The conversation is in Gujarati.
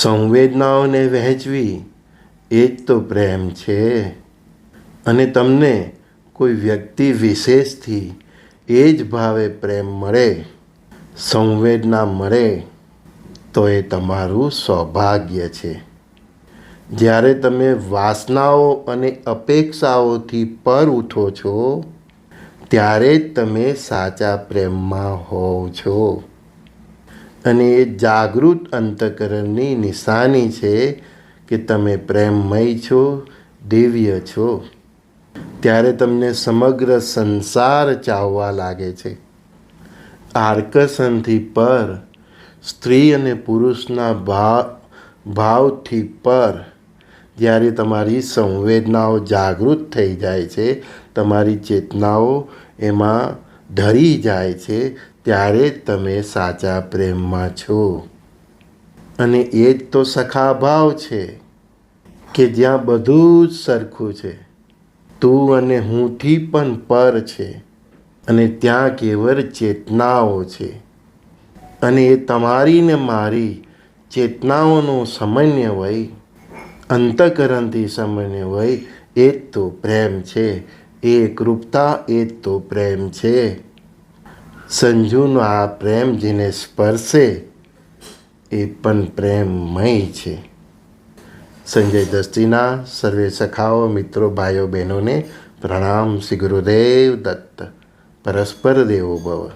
સંવેદનાઓને વહેંચવી એ જ તો પ્રેમ છે. અને તમને કોઈ વ્યક્તિ વિશેષથી એ જ ભાવે પ્રેમ મળે, સંવેદના મળે, તો એ તમારું સૌભાગ્ય છે. જ્યારે તમે વાસનાઓ અને અપેક્ષાઓથી પર ઉઠો છો, ત્યારે જ તમે સાચા પ્રેમમાં હોવ છો. અને એ જાગૃત અંતકરણની નિશાની છે કે તમે પ્રેમમય છો, દિવ્ય છો. ત્યારે તમને સમગ્ર સંસાર ચાવવા લાગે છે. આકર્ષણથી પર, સ્ત્રી અને પુરુષના ભાવ ભાવથી પર, જ્યારે તમારી સંવેદનાઓ જાગૃત થઈ જાય છે, તમારી ચેતનાઓ એમાં ધરી જાય છે ત્યારે જ તમે સાચા પ્રેમમાં છો. અને એ જ તો સખા ભાવ છે કે જ્યાં બધું જ સરખું છે. તું અને હુંથી પણ પર છે અને ત્યાં કેવળ ચેતનાઓ છે. અને એ તમારી ને મારી ચેતનાઓનો સમન્વય અંતકરણથી સમન્વય એ જ તો પ્રેમ છે. એ એકરૂપતા એ જ તો પ્રેમ છે. સંજુનો આ પ્રેમ જેને સ્પર્શે એ પણ પ્રેમમય છે. સંજય દસ્તીના સર્વે સખાઓ, મિત્રો, ભાઈઓ, બહેનોને પ્રણામ શ્રી ગુરુદેવ દત્ત. પરસ્પર દેવો ભવ.